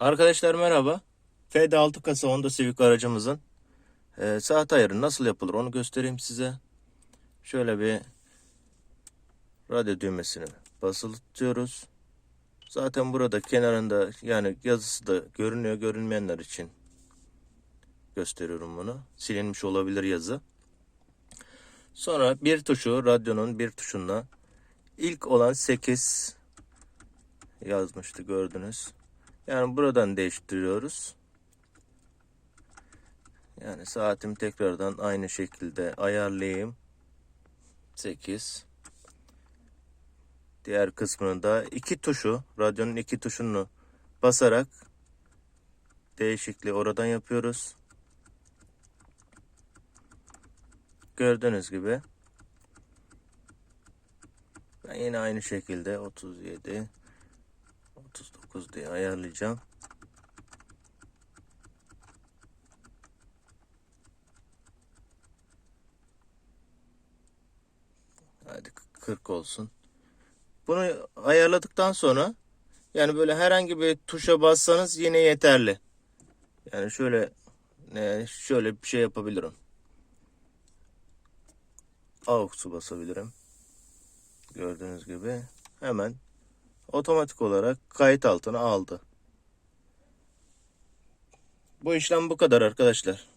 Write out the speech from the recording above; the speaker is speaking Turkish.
Arkadaşlar merhaba. FD6 kasa Honda Civic aracımızın e, saat ayarı nasıl yapılır onu göstereyim size. Şöyle bir radyo düğmesini basılı tutuyoruz. Zaten burada kenarında yani yazısı da görünüyor görünmeyenler için gösteriyorum bunu. Silinmiş olabilir yazı. Sonra bir tuşu radyonun bir tuşuna ilk olan 8 yazmıştı gördünüz. Yani buradan değiştiriyoruz. Yani saatimi tekrardan aynı şekilde ayarlayayım. 8. Diğer kısmını da iki tuşu, radyonun iki tuşunu basarak değişikliği oradan yapıyoruz. Gördüğünüz gibi. Ben yine aynı şekilde 37 39 diye ayarlayacağım. Hadi 40 olsun. Bunu ayarladıktan sonra yani böyle herhangi bir tuşa bassanız yine yeterli. Yani şöyle şöyle bir şey yapabilirim. AUX'u basabilirim. Gördüğünüz gibi hemen otomatik olarak kayıt altına aldı. Bu işlem bu kadar arkadaşlar.